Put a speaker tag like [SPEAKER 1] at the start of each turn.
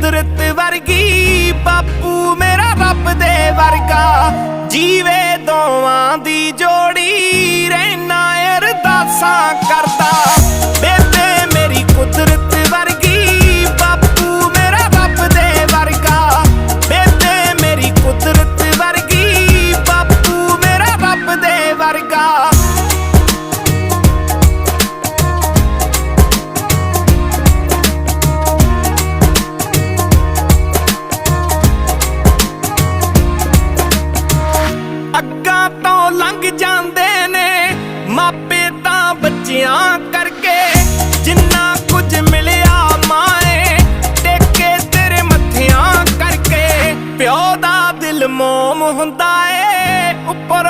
[SPEAKER 1] ਕੁਦਰਤ ਵਰਗੀ ਬਾਪੂ ਮੇਰਾ ਰੱਬ ਦੇ ਵਰਗਾ। ਜੀਵੇ ਦੋਵਾਂ ਦੀ ਜੋੜੀ ਰਹਿਣਾ ਅਰਦਾਸਾਂ ਕਰਦਾ। ਅੱਗਾ ਤੋਂ ਲੰਘ ਜਾਂਦੇ ਨੇ। ਮਾਪੇ ਤਾਂ ਬੱਚਿਆਂ ਕਰਕੇ ਜਿੰਨਾ ਕੁਝ ਮਿਲਿਆ ਮਾਏ, ਟੇਕੇ ਤੇਰੇ ਮੱਥਿਆਂ ਕਰਕੇ ਪਿਓ ਦਾ ਦਿਲ ਮੋਮ ਹੁੰਦਾ ਏ, ਉੱਪਰ